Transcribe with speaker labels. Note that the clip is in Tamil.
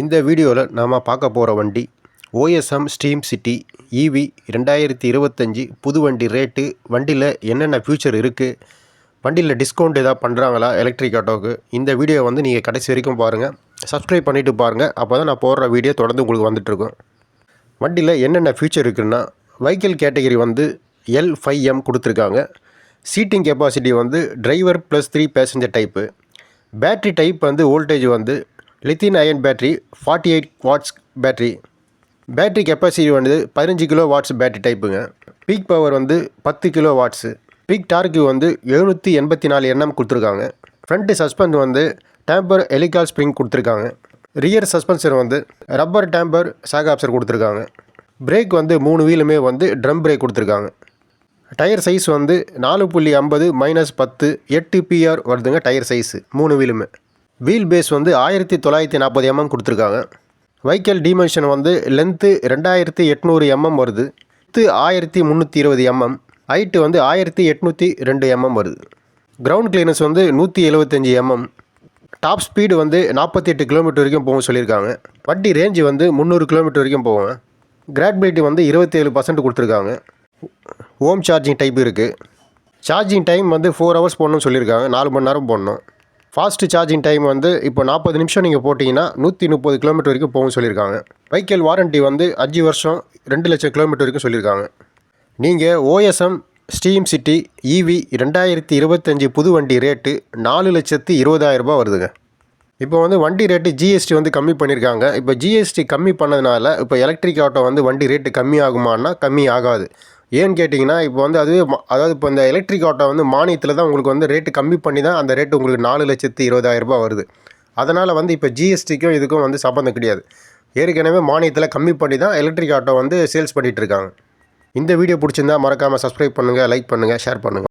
Speaker 1: இந்த வீடியோவில் நாம் பார்க்க போகிற வண்டி ஓஎஸ்எம் ஸ்டீம் சிட்டி இவி ரெண்டாயிரத்தி இருபத்தஞ்சி புது வண்டி ரேட்டு வண்டியில் என்னென்ன ஃபியூச்சர் இருக்குது வண்டியில் டிஸ்கவுண்ட் எதாவது பண்ணுறாங்களா எலக்ட்ரிக் ஆட்டோவுக்கு இந்த வீடியோ வந்து நீங்கள் கடைசி வரைக்கும் பாருங்கள் சப்ஸ்கிரைப் பண்ணிவிட்டு பாருங்கள் அப்போ தான் நான் போடுற வீடியோ தொடர்ந்து உங்களுக்கு வந்துட்டுருக்கும் வண்டியில் என்னென்ன ஃபியூச்சர் இருக்குன்னா வெஹிக்கிள் கேட்டகரி வந்து எல் ஃபைவ் எம் கொடுத்துருக்காங்க. சீட்டிங் கெப்பாசிட்டி வந்து driver plus three passenger type battery type வந்து வோல்டேஜ் வந்து lithium ion battery forty eight watts battery battery capacity வந்து பதினஞ்சு கிலோ வாட்ஸ் பேட்டரி டைப்புங்க பீக் பவர் வந்து பத்து கிலோ வாட்ஸு பீக் டார்க்கு வந்து எழுநூற்றி எண்பத்தி நாலு எண்ணம் கொடுத்துருக்காங்க. ஃப்ரண்ட்டு சஸ்பெண்ட் வந்து டேம்பர் எலிகால் ஸ்ப்ரிங் கொடுத்துருக்காங்க. ரியர் சஸ்பென்சர் வந்து ரப்பர் டேம்பர் சாக் ஆப்சர் கொடுத்துருக்காங்க. பிரேக் வந்து மூணு வீலுமே வந்து ட்ரம் பிரேக் கொடுத்துருக்காங்க. டயர் சைஸ் வந்து நாலு புள்ளி ஐம்பது மைனஸ் பத்து எட்டு பிஆர் வருதுங்க டயர் சைஸு மூணு வீலுமே வீல் பேஸ் வந்து ஆயிரத்தி தொள்ளாயிரத்தி நாற்பது எம்எம் கொடுத்துருக்காங்க. வைக்கல் டிமென்ஷன் வந்து லென்த்து ரெண்டாயிரத்தி எட்நூறு எம்எம் வருது. வித்து ஆயிரத்தி முந்நூற்றி இருபது எம்எம் ஹைட்டு வந்து ஆயிரத்தி எட்நூற்றி ரெண்டு எம்எம் வருது. கிரவுண்ட் கிளியரன்ஸ் வந்து நூற்றி எழுபத்தஞ்சி எம்எம் டாப் ஸ்பீடு வந்து நாற்பத்தி எட்டு கிலோமீட்டர் வரைக்கும் போகும் சொல்லியிருக்காங்க. வட்டி ரேஞ்சு வந்து முந்நூறு கிலோமீட்டர் வரைக்கும் போவேன் கிராட்பிலிட்டி வந்து இருபத்தேழு பர்சன்ட் கொடுத்துருக்காங்க. ஹோம் சார்ஜிங் டைப் இருக்குது சார்ஜிங் டைம் வந்து ஃபோர் ஹவர்ஸ் போடணும்னு சொல்லியிருக்காங்க. நாலு மணி நேரம் போடணும். ஃபாஸ்ட் சார்ஜிங் டைம் வந்து இப்போ நாற்பது நிமிஷம் நீங்கள் போட்டிங்கன்னா நூற்றி முப்பது கிலோமீட்டர் வரைக்கும் போகும் சொல்லியிருக்காங்க. வெஹிக்கிள் வாரண்ட்டி வந்து அஞ்சு வருஷம் ரெண்டு லட்சம் கிலோமீட்டர் வரைக்கும் சொல்லியிருக்காங்க. நீங்கள் ஓஎஸ்எம் ஸ்டீம் சிட்டி இவி ரெண்டாயிரத்தி இருபத்தஞ்சி புது வண்டி ரேட்டு நாலு லட்சத்து இருபதாயிரரூபா வருதுங்க. இப்போ வந்து வண்டி ரேட்டு ஜிஎஸ்டி வந்து கம்மி பண்ணியிருக்காங்க. இப்போ ஜிஎஸ்டி கம்மி பண்ணதுனால இப்போ எலக்ட்ரிக் ஆட்டோ வந்து வண்டி ரேட்டு கம்மி ஆகுமான்னா கம்மி ஆகாது. ஏன்னு கேட்டிங்கன்னா இப்போ வந்து அதுவே அதாவது இப்போ இந்த எலக்ட்ரிக் ஆட்டோ வந்து மானியத்தில் தான் உங்களுக்கு வந்து ரேட்டு கம்மி பண்ணி தான் அந்த ரேட்டு உங்களுக்கு நாலு லட்சத்து இருபதாயிரம் ரூபாய் வருது. அதனால் வந்து இப்போ ஜிஎஸ்டிக்கும் இதுக்கும் வந்து சம்மந்தம் கிடையாது. ஏற்கனவே மானியத்தில் கம்மி பண்ணி தான் எலக்ட்ரிக் ஆட்டோ வந்து சேல்ஸ் பண்ணிகிட்டு இருக்காங்க. இந்த வீடியோ பிடிச்சிருந்தா மறக்காமல் சப்ஸ்கிரைப் பண்ணுங்கள் லைக் பண்ணுங்கள் ஷேர் பண்ணுங்கள்